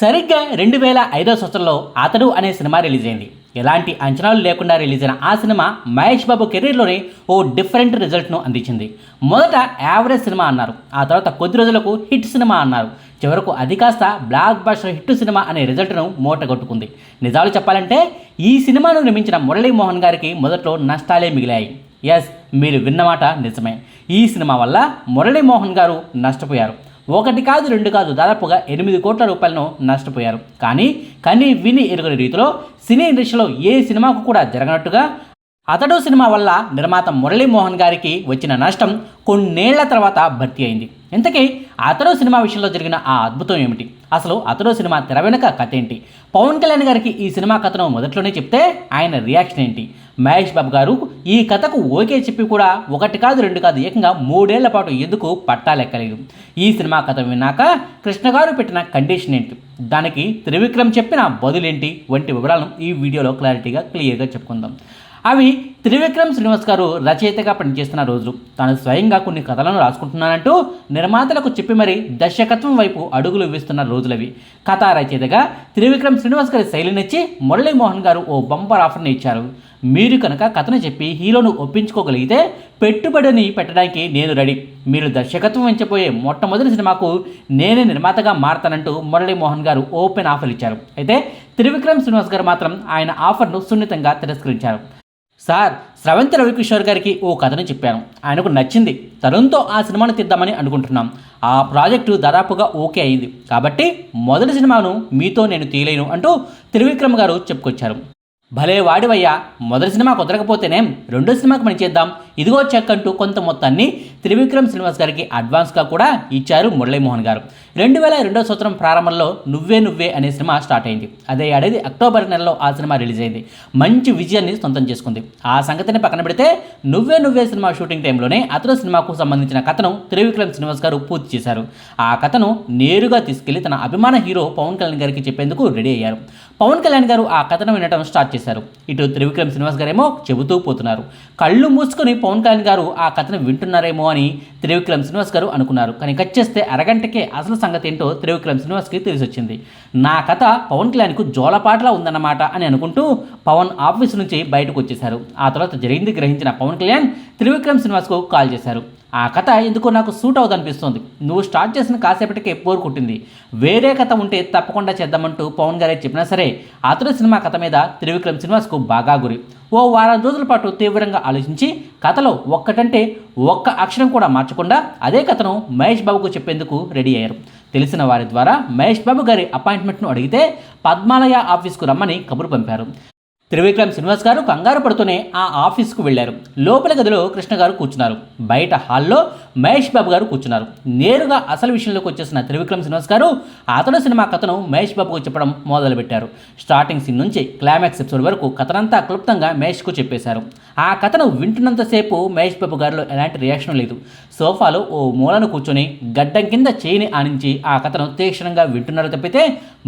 సరిగ్గా రెండు వేల ఐదో సంవత్సరంలో అతడు అనే సినిమా రిలీజ్ అయింది. ఎలాంటి అంచనాలు లేకుండా రిలీజ్ అయిన ఆ సినిమా మహేష్ బాబు కెరీర్లోనే ఓ డిఫరెంట్ రిజల్ట్ను అందించింది. మొదట యావరేజ్ సినిమా అన్నారు. ఆ తర్వాత కొద్ది రోజులకు హిట్ సినిమా అన్నారు. చివరకు అది కాస్త బ్లాక్ బస్టర్ హిట్ సినిమా అనే రిజల్ట్ను మూటగొట్టుకుంది. నిజాలు చెప్పాలంటే ఈ సినిమాను నిర్మించిన మురళీమోహన్ గారికి మొదట్లో నష్టాలే మిగిలాయి. ఎస్ మీరు విన్నమాట నిజమే. ఈ సినిమా వల్ల మురళీమోహన్ గారు నష్టపోయారు. ఒకటి కాదు రెండు కాదు దాదాపుగా ఎనిమిది కోట్ల రూపాయలను నష్టపోయారు. కానీ కని విని ఎరుగని రీతిలో సినీ ఇండస్ట్రీలో ఏ సినిమాకు కూడా జరగనట్టుగా అతడు సినిమా వల్ల నిర్మాత మురళీమోహన్ గారికి వచ్చిన నష్టం కొన్నేళ్ళ తర్వాత భర్తీ అయింది. ఇంతకీ అతడు సినిమా విషయంలో జరిగిన ఆ అద్భుతం ఏమిటి? అసలు అతడు సినిమా తెర వెనుక కథ ఏంటి? పవన్ కళ్యాణ్ గారికి ఈ సినిమా కథను మొదట్లోనే చెప్తే ఆయన రియాక్షన్ ఏంటి? మహేష్ బాబు గారు ఈ కథకు ఓకే చెప్పి కూడా ఒకటి కాదు రెండు కాదు ఏకంగా మూడేళ్ళ పాటు ఎందుకు పట్టాలెక్కలేదు. ఈ సినిమా కథ విన్నాక కృష్ణ గారు పెట్టిన కండిషన్ ఏంటి? దానికి త్రివిక్రమ్ చెప్పిన బదులేంటి? వంటి వివరాలను ఈ వీడియోలో క్లారిటీగా క్లియర్గా చెప్పుకుందాం. అవి త్రివిక్రమ్ శ్రీనివాస్ గారు రచయితగా పనిచేస్తున్న రోజులు తాను స్వయంగా కొన్ని కథలను రాసుకుంటున్నానంటూ నిర్మాతలకు చెప్పి మరీ దర్శకత్వం వైపు అడుగులు వేస్తున్న రోజులవి. కథా రచయితగా త్రివిక్రమ్ శ్రీనివాస్ గారి శైలినిచ్చి మురళీమోహన్ గారు ఓ బంపర్ ఆఫర్ని ఇచ్చారు. మీరు కనుక కథను చెప్పి హీరోను ఒప్పించుకోగలిగితే పెట్టుబడిని పెట్టడానికి నేను రెడీ. మీరు దర్శకత్వం వెంచబోయే మొట్టమొదటి సినిమాకు నేనే నిర్మాతగా మారతానంటూ మురళీమోహన్ గారు ఓపెన్ ఆఫర్ ఇచ్చారు. అయితే త్రివిక్రమ్ శ్రీనివాస్ గారు మాత్రం ఆయన ఆఫర్ను సున్నితంగా తిరస్కరించారు. సార్ స్రవంతి రవికిషోర్ గారికి ఓ కథను చెప్పాను. ఆయనకు నచ్చింది. తరుణ్తో ఆ సినిమాను తీద్దామని అనుకుంటున్నాం. ఆ ప్రాజెక్టు దాదాపుగా ఓకే అయింది. కాబట్టి మొదటి సినిమాను మీతో నేను తీయలేను అంటూ త్రివిక్రమ్ గారు చెప్పుకొచ్చారు. భలే వాడివయ్యా. మొదటి సినిమా కుదరకపోతేనేం రెండో సినిమాకి పనిచేద్దాం ఇదిగో చెక్ అంటూ కొంత మొత్తాన్ని త్రివిక్రమ్ శ్రీనివాస్ గారికి అడ్వాన్స్గా కూడా ఇచ్చారు మురళీమోహన్ గారు. రెండు వేల రెండో సంవత్సరం ప్రారంభంలో నువ్వే నువ్వే అనే సినిమా స్టార్ట్ అయింది. అదే ఏడాది అక్టోబర్ నెలలో ఆ సినిమా రిలీజ్ అయింది. మంచి విజయాన్ని సొంతం చేసుకుంది. ఆ సంగతిని పక్కన పెడితే నువ్వే నువ్వే సినిమా షూటింగ్ టైంలోనే అతను సినిమాకు సంబంధించిన కథను త్రివిక్రమ్ శ్రీనివాస్ గారు పూర్తి చేశారు. ఆ కథను నేరుగా తీసుకెళ్ళి తన అభిమాన హీరో పవన్ కళ్యాణ్ గారికి చెప్పేందుకు రెడీ అయ్యారు. పవన్ కళ్యాణ్ గారు ఆ కథను వినడం స్టార్ట్ చేశారు. ఇటు త్రివిక్రమ్ శ్రీనివాస్ గారేమో చెబుతూ పోతున్నారు. కళ్ళు మూసుకొని పవన్ కళ్యాణ్ గారు ఆ కథను వింటున్నారేమో అని త్రివిక్రమ్ శ్రీనివాస్ గారు అనుకున్నారు. కానీ కట్ చేస్తే అరగంటకే అసలు సంగతి ఏంటో త్రివిక్రమ్ శ్రీనివాస్కి తెలిసి వచ్చింది నా కథ పవన్ కళ్యాణ్కు జోలపాటలా ఉందన్నమాట అని అనుకుంటూ పవన్ ఆఫీస్ నుంచి బయటకు వచ్చేశారు. ఆ తర్వాత జరిగింది గ్రహించిన పవన్ కళ్యాణ్ త్రివిక్రమ్ శ్రీనివాస్కు కాల్ చేశారు. ఆ కథ ఎందుకో నాకు సూట్ అవుదనిపిస్తుంది. నువ్వు స్టార్ట్ చేసిన కాసేపటికే పోరు కుట్టింది. వేరే కథ ఉంటే తప్పకుండా చేద్దామంటూ పవన్ గారే చెప్పినా సరే అతడు సినిమా కథ మీద త్రివిక్రమ్ సినిమాస్కు బాగా గురి. ఓ వారం రోజుల పాటు తీవ్రంగా ఆలోచించి కథలో ఒక్కటంటే ఒక్క అక్షరం కూడా మార్చకుండా అదే కథను మహేష్ బాబుకు చెప్పేందుకు రెడీ అయ్యారు. తెలిసిన వారి ద్వారా మహేష్ బాబు గారి అపాయింట్మెంట్ను అడిగితే పద్మాలయ ఆఫీస్కు రమ్మని కబురు పంపారు. త్రివిక్రమ్ శ్రీనివాస్ గారు కంగారు పడుతూనే ఆ ఆఫీస్కు వెళ్ళారు. లోపల గదిలో కృష్ణ గారు కూర్చున్నారు. బయట హాల్లో మహేష్ బాబు గారు కూర్చున్నారు. నేరుగా అసలు విషయంలోకి వచ్చేసిన త్రివిక్రమ్ శ్రీనివాస్ గారు అతడు సినిమా కథను మహేష్ బాబుకు చెప్పడం మొదలుపెట్టారు. స్టార్టింగ్ సీన్ నుంచి క్లైమాక్స్ ఎపిసోడ్ వరకు కథనంతా క్లుప్తంగా మహేష్కు చెప్పేశారు. ఆ కథను వింటున్నంతసేపు మహేష్ బాబు గారిలో ఎలాంటి రియాక్షన్ లేదు. సోఫాలో ఓ మూలను కూర్చొని గడ్డం కింద చేయిని ఆనించి ఆ కథను తీక్షణంగా వింటున్నారు తప్పితే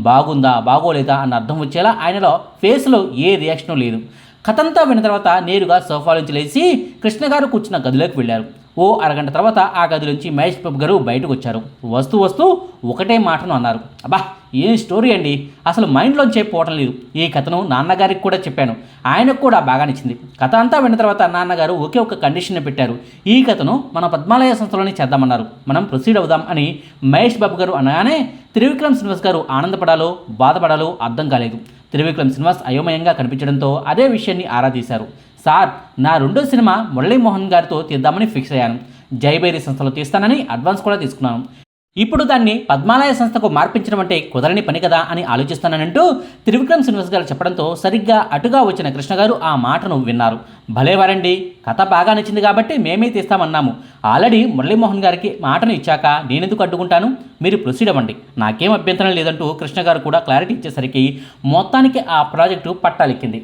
బాగుందా బాగోలేదా అన్న అర్థం వచ్చేలా ఆయనలో ఫేస్లో ఏ రియాక్షన్ లేదు. కథంతా విన్న తర్వాత నేరుగా సోఫా నుంచి లేచి కృష్ణ గారు కూర్చున్న గదిలోకి వెళ్ళారు. ఓ అరగంట తర్వాత ఆ గది నుంచి మహేష్ బాబు గారు బయటకు వచ్చారు. వస్తూ వస్తూ ఒకటే మాటను అన్నారు. అబ్బా ఏం స్టోరీ అండి? అసలు మైండ్లోంచే పోవటం లేదు. ఈ కథను నాన్నగారికి కూడా చెప్పాను. ఆయనకు కూడా బాగా నచ్చింది. కథ అంతా విన్న తర్వాత నాన్నగారు ఒకే ఒక కండిషన్ పెట్టారు. ఈ కథను మన పద్మాలయ సంస్థలోనే చేద్దామన్నారు. మనం ప్రొసీడ్ అవుదాం అని మహేష్ బాబు గారు అనగానే త్రివిక్రమ్ శ్రీనివాస్ గారు ఆనందపడాలో బాధపడాలో అర్థం కాలేదు. త్రివిక్రమ్ శ్రీనివాస్ అయోమయంగా కనిపించడంతో అదే విషయాన్ని ఆరా తీశారు. సార్ నా రెండో సినిమా మురళీమోహన్ గారితో తీద్దామని ఫిక్స్ అయ్యాను. జైబేరి సంస్థలో తీస్తానని అడ్వాన్స్ కూడా తీసుకున్నాను. ఇప్పుడు దాన్ని పద్మాలయ సంస్థకు మార్పించడం అంటే కుదరని పని కదా అని ఆలోచిస్తానంటూ త్రివిక్రమ్ శ్రీనివాస్ గారు చెప్పడంతో సరిగ్గా అటుగా వచ్చిన కృష్ణ గారు ఆ మాటను విన్నారు. భలేవారండి కథ బాగా నచ్చింది కాబట్టి మేమే తీస్తామన్నాము. ఆల్రెడీ మురళీమోహన్ గారికి మాటను ఇచ్చాక నేనెందుకు అడ్డుకుంటాను? మీరు ప్రొసీడ్ అవ్వండి. నాకేం అభ్యంతరం లేదంటూ కృష్ణ గారు కూడా క్లారిటీ ఇచ్చేసరికి మొత్తానికి ఆ ప్రాజెక్టు పట్టాలెక్కింది.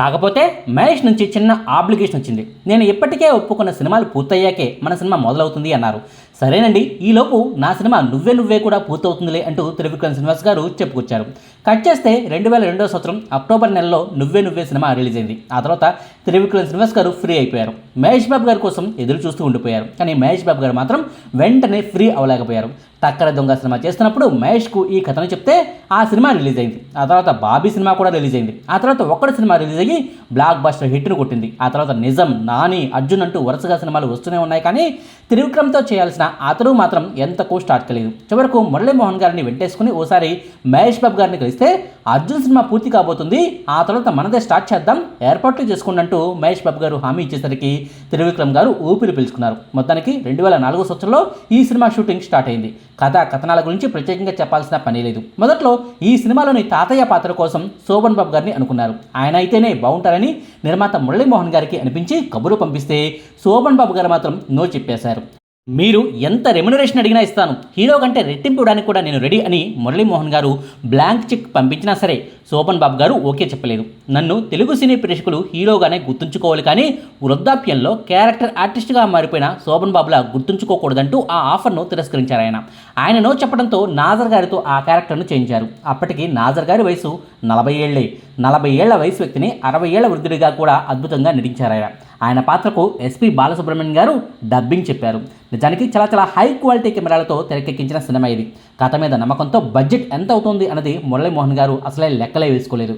కాకపోతే మహేష్ నుంచి చిన్న ఆబ్లిగేషన్ వచ్చింది. నేను ఇప్పటికే ఒప్పుకున్న సినిమాలు పూర్తయ్యాకే మన సినిమా మొదలవుతుంది అన్నారు. సరేనండి ఈలోపు నా సినిమా నువ్వే నువ్వే కూడా పూర్తవుతుందిలే అంటూ త్రివిక్రమ్ శ్రీనివాస్ గారు చెప్పుకొచ్చారు. కట్ చేస్తే రెండు వేల రెండో సంవత్సరం అక్టోబర్ నెలలో నువ్వే నువ్వే సినిమా రిలీజ్ అయింది. ఆ తర్వాత త్రివిక్రమ్ శ్రీనివాస్ గారు ఫ్రీ అయిపోయారు. మహేష్ బాబు గారి కోసం ఎదురు చూస్తూ ఉండిపోయారు. కానీ మహేష్ బాబు గారు మాత్రం వెంటనే ఫ్రీ అవ్వలేకపోయారు. టక్కర దొంగ సినిమా చేస్తున్నప్పుడు మహేష్కు ఈ కథను చెప్తే ఆ సినిమా రిలీజ్ అయింది. ఆ తర్వాత బాబీ సినిమా కూడా రిలీజ్ అయింది. ఆ తర్వాత ఒక్కడి సినిమా రిలీజ్ అయ్యి బ్లాక్ బస్టర్ హిట్ను కొట్టింది. ఆ తర్వాత నిజం నాని అర్జున్ అంటూ వరుసగా సినిమాలు వస్తూనే ఉన్నాయి. కానీ త్రివిక్రమ్తో చేయాల్సిన అతడు మాత్రం ఎంతకు స్టార్ట్ కాలేదు చివరకు మురళీమోహన్ గారిని వెంటేసుకుని ఓసారి మహేష్ బాబు గారిని కలిస్తే అర్జున్ సినిమా పూర్తి కాబోతుంది. ఆ తర్వాత మనదే స్టార్ట్ చేద్దాం. ఏర్పాట్లు చేసుకున్నట్టు మహేష్ బాబు గారు హామీ ఇచ్చేసరికి త్రివిక్రమ్ గారు ఊపిరి పీల్చుకున్నారు. మొత్తానికి రెండు వేల నాలుగో సంవత్సరంలో ఈ సినిమా షూటింగ్ స్టార్ట్ అయింది. కథ కథనాల గురించి ప్రత్యేకంగా చెప్పాల్సిన పని లేదు. మొదట్లో ఈ సినిమాలోని తాతయ్య పాత్ర కోసం శోభన్ బాబు గారిని అనుకున్నారు. ఆయన అయితేనే బాగుంటారని నిర్మాత మురళీమోహన్ గారికి అనిపించి కబురు పంపిస్తే శోభన్ బాబు గారు మాత్రం నో చెప్పేశారు. మీరు ఎంత రెమ్యునరేషన్ అడిగినా ఇస్తాను. హీరో కంటే రెట్టింపు ఇవ్వడానికి కూడా నేను రెడీ అని మురళీమోహన్ గారు బ్లాంక్ చెక్ పంపించినా సరే శోభన్ బాబు గారు ఓకే చెప్పలేదు. నన్ను తెలుగు సినీ ప్రేక్షకులు హీరోగానే గుర్తుంచుకోవాలి కానీ వృద్ధాప్యంలో క్యారెక్టర్ ఆర్టిస్ట్గా మారిపోయిన శోభన్ బాబులా గుర్తుంచుకోకూడదంటూ ఆ ఆఫర్ను తిరస్కరించారు ఆయన. ఆయన నో చెప్పడంతో నాజర్ గారితో ఆ క్యారెక్టర్ను చేయించారు. అప్పటికి నాజర్ గారి వయసు నలభై ఏళ్ళే నలభై ఏళ్ళ వయసు వ్యక్తిని అరవై ఏళ్ళ వృద్ధుడిగా కూడా అద్భుతంగా నటించారు ఆయన ఆయన పాత్రకు ఎస్పి బాలసుబ్రహ్మణ్యం గారు డబ్బింగ్ చెప్పారు. నిజానికి చాలా చాలా హై క్వాలిటీ కెమెరాలతో తెరకెక్కించిన సినిమా ఇది. కథ మీద నమ్మకంతో బడ్జెట్ ఎంత అవుతుంది అన్నది మురళీమోహన్ గారు అసలే లెక్కలే వేసుకోలేదు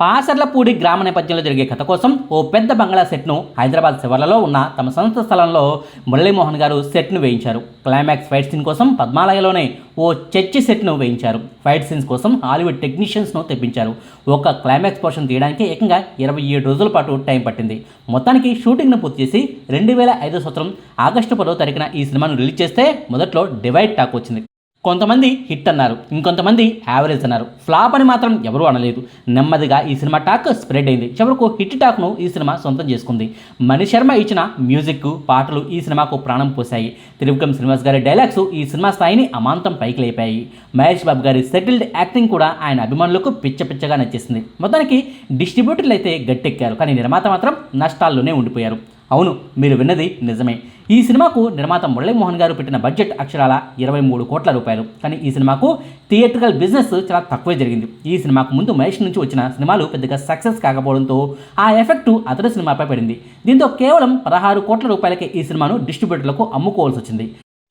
పాసర్లపూడి గ్రామ నేపథ్యంలో జరిగే కథ కోసం ఓ పెద్ద బంగ్లా సెట్ను హైదరాబాద్ శివర్లలో ఉన్న తమ సొంత స్థలంలో మురళీమోహన్ గారు సెట్ను వేయించారు. క్లైమాక్స్ ఫైట్ సీన్ కోసం పద్మాలయలోనే ఓ చర్చి సెట్ను వేయించారు. ఫైట్ సీన్స్ కోసం హాలీవుడ్ టెక్నీషియన్స్ను తెప్పించారు. ఒక క్లైమాక్స్ పోర్షన్ తీయడానికి ఏకంగా ఇరవై ఏడు రోజుల పాటు టైం పట్టింది. మొత్తానికి షూటింగ్ను పూర్తి చేసి రెండు వేల ఐదో సంవత్సరం ఆగస్టు పదో తారీఖున ఈ సినిమాను రిలీజ్ చేస్తే మొదట్లో డివైడ్ టాక్ వచ్చింది. కొంతమంది హిట్ అన్నారు ఇంకొంతమంది యావరేజ్ అన్నారు. ఫ్లాప్ అని మాత్రం ఎవరూ అనలేదు. నెమ్మదిగా ఈ సినిమా టాక్ స్ప్రెడ్ అయింది. చివరకు హిట్ టాక్ను ఈ సినిమా సొంతం చేసుకుంది. మణి శర్మ ఇచ్చిన మ్యూజిక్ పాటలు ఈ సినిమాకు ప్రాణం పోశాయి. త్రివిక్రమ్ శ్రీనివాస్ గారి డైలాగ్స్ ఈ సినిమా స్థాయిని అమాంతం పైకి లేపాయి. మహేష్ బాబు గారి సెటిల్డ్ యాక్టింగ్ కూడా ఆయన అభిమానులకు పిచ్చ పిచ్చగా నచ్చేసింది. మొత్తానికి డిస్ట్రిబ్యూటర్లు అయితే గట్టెక్కారు కానీ నిర్మాత మాత్రం నష్టాల్లోనే ఉండిపోయారు. అవును మీరు విన్నది నిజమే. ఈ సినిమాకు నిర్మాత మురళీమోహన్ గారు పెట్టిన బడ్జెట్ అక్షరాల ఇరవై మూడు కోట్ల రూపాయలు. కానీ ఈ సినిమాకు థియేట్రికల్ బిజినెస్ చాలా తక్కువే జరిగింది. ఈ సినిమాకు ముందు మహేష్ నుంచి వచ్చిన సినిమాలు పెద్దగా సక్సెస్ కాకపోవడంతో ఆ ఎఫెక్ట్ అతడి సినిమాపై పడింది. దీంతో కేవలం పదహారు కోట్ల రూపాయలకే ఈ సినిమాను డిస్ట్రిబ్యూటర్లకు అమ్ముకోవాల్సి వచ్చింది.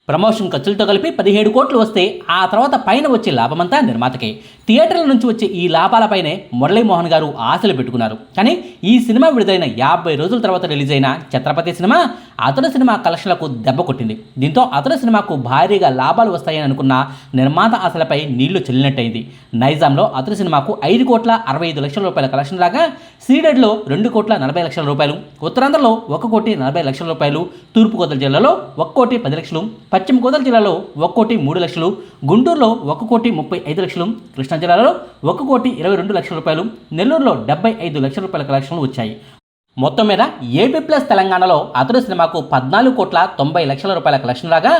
ప్రమోషన్ ఖర్చులతో కలిపి పదిహేడు కోట్లు వస్తే ఆ తర్వాత పైన వచ్చే లాభమంతా నిర్మాతకే. థియేటర్ల నుంచి వచ్చే ఈ లాభాలపైనే మురళీమోహన్ గారు ఆశలు పెట్టుకున్నారు. కానీ ఈ సినిమా విడుదలైన యాభై రోజుల తర్వాత రిలీజ్ అయిన ఛత్రపతి సినిమా అతడు సినిమా కలెక్షన్లకు దెబ్బ కొట్టింది. దీంతో అతడు సినిమాకు భారీగా లాభాలు వస్తాయని అనుకున్న నిర్మాత ఆశలపై నీళ్ళు చెల్లినట్టయింది. నైజాంలో అతడు సినిమాకు ఐదు కోట్ల అరవై ఐదు లక్షల రూపాయల కలెక్షన్ లాగా సీడెడ్లో రెండు కోట్ల నలభై లక్షల రూపాయలు ఉత్తరాంధ్రలో ఒక కోటి నలభై లక్షల రూపాయలు తూర్పుగోదావరి జిల్లాలో ఒక కోటి పది లక్షలు పశ్చిమ గోదావరి జిల్లాలో ఒక కోటి మూడు లక్షలు గుంటూరులో ఒక కోటి ముప్పై ఐదు లక్షలు కృష్ణా జిల్లాలో ఒక కోటి ఇరవై రెండు లక్షల రూపాయలు నెల్లూరులో డెబ్బై ఐదు లక్షల రూపాయల కలెక్షన్లు వచ్చాయి. మొత్తం మీద ఏపీ ప్లస్ తెలంగాణలో అతడు సినిమాకు పద్నాలుగు కోట్ల తొంభై లక్షల రూపాయల కలెక్షన్ రాగా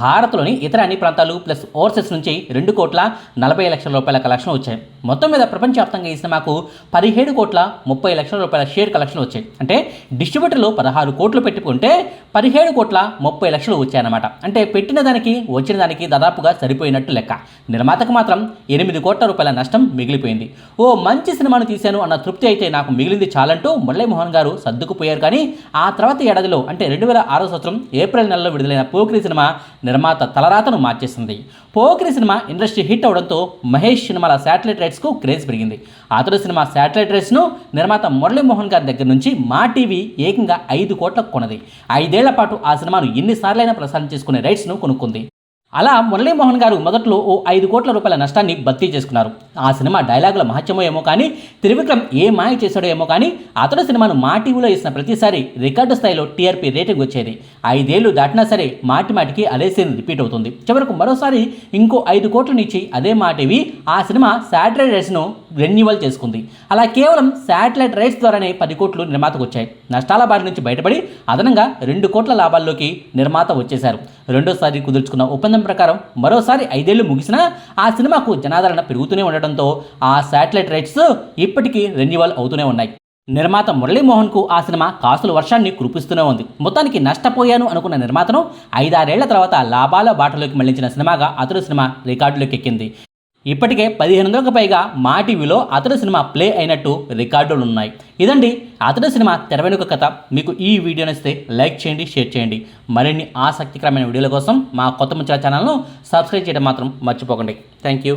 భారత్లోని ఇతర అన్ని ప్రాంతాలు ప్లస్ ఓవర్సెస్ నుంచి రెండు కోట్ల నలభై లక్షల రూపాయల కలెక్షన్ వచ్చాయి. మొత్తం మీద ప్రపంచవ్యాప్తంగా ఈ సినిమాకు పదిహేడు కోట్ల ముప్పై లక్షల రూపాయల షేర్ కలెక్షన్ వచ్చాయి. అంటే డిస్ట్రిబ్యూటర్లు పదహారు కోట్లు పెట్టుకుంటే పదిహేడు కోట్ల ముప్పై లక్షలు వచ్చాయన్నమాట. అంటే పెట్టిన దానికి వచ్చిన దానికి దాదాపుగా సరిపోయినట్టు లెక్క. నిర్మాతకు మాత్రం ఎనిమిది కోట్ల రూపాయల నష్టం మిగిలిపోయింది. ఓ మంచి సినిమాను తీశాను అన్న తృప్తి అయితే నాకు మిగిలింది చాలంటూ మురళీమోహన్ గారు సర్దుకుపోయారు కానీ ఆ తర్వాత ఏడాదిలో అంటే రెండు వేల ఆరో సంవత్సరం ఏప్రిల్ నెలలో విడుదలైన పోకిరి సినిమా నిర్మాత తలరాతను మార్చేసింది. పోకిరి సినిమా ఇండస్ట్రీ హిట్ అవడంతో మహేష్ సినిమాల శాటిలైట్ రైట్స్కు క్రేజ్ పెరిగింది. అతడు సినిమా శాటిలైట్ రైట్స్ను నిర్మాత మురళీమోహన్ గారి దగ్గర నుంచి మా టీవీ ఏకంగా ఐదు కోట్లకు కొన్నది. ఐదేళ్ళ పాటు ఆ సినిమాను ఎన్నిసార్లైనా ప్రసారం చేసుకునే రైట్స్ను కొనుక్కుంది. అలా మురళీమోహన్ గారు మొదట్లో ఓ ఐదు కోట్ల రూపాయల నష్టాన్ని భర్తీ చేసుకున్నారు. ఆ సినిమా డైలాగుల మహత్యమో ఏమో కానీ త్రివిక్రమ్ ఏ మాయ చేశాడో ఏమో కానీ అతడు సినిమాను మా టీవీలో ఇచ్చిన ప్రతిసారి రికార్డు స్థాయిలో టీఆర్పీ రేటింగ్ వచ్చేది. ఐదేళ్ళు దాటినా సరే మాటి మాటికి అదే సీన్ రిపీట్ అవుతుంది. చివరకు మరోసారి ఇంకో ఐదు కోట్లనిచ్చి అదే మా టీవీ ఆ సినిమా శాటిలైట్ రైట్స్ను రెన్యువల్ చేసుకుంది. అలా కేవలం శాటిలైట్ రైట్స్ ద్వారానే పది కోట్లు నిర్మాతకు వచ్చాయి. నష్టాల బారి నుంచి బయటపడి అదనంగా రెండు కోట్ల లాభాల్లోకి నిర్మాత వచ్చేశారు. రెండోసారి కుదుర్చుకున్న ఒప్పందం ప్రకారం మరోసారి ఐదేళ్ళు ముగిసినా ఆ సినిమాకు జనాదరణ పెరుగుతూనే ఉండడంతో ఆ శాటిలైట్ రైట్స్ ఇప్పటికీ రెన్యువల్ అవుతూనే ఉన్నాయి. నిర్మాత మురళీమోహన్కు ఆ సినిమా కాసుల వర్షాన్ని కురిపిస్తూనే ఉంది. మొత్తానికి నష్టపోయాను అనుకున్న నిర్మాతను ఐదారేళ్ళ తర్వాత లాభాల బాటలోకి మళ్ళించిన సినిమాగా అతడు సినిమా రికార్డులోకి ఎక్కింది ఇప్పటికే పదిహేను వందలకు పైగా మా టీవీలో అతడు సినిమా ప్లే అయినట్టు రికార్డులు ఉన్నాయి ఇదండి అతడు సినిమా తెరవెనుక కథ. మీకు ఈ వీడియో నచ్చితే లైక్ చేయండి షేర్ చేయండి. మరిన్ని ఆసక్తికరమైన వీడియోల కోసం మా కొత్త ముచ్చల ఛానల్ను సబ్స్క్రైబ్ చేయడం మాత్రం మర్చిపోకండి. Thank you.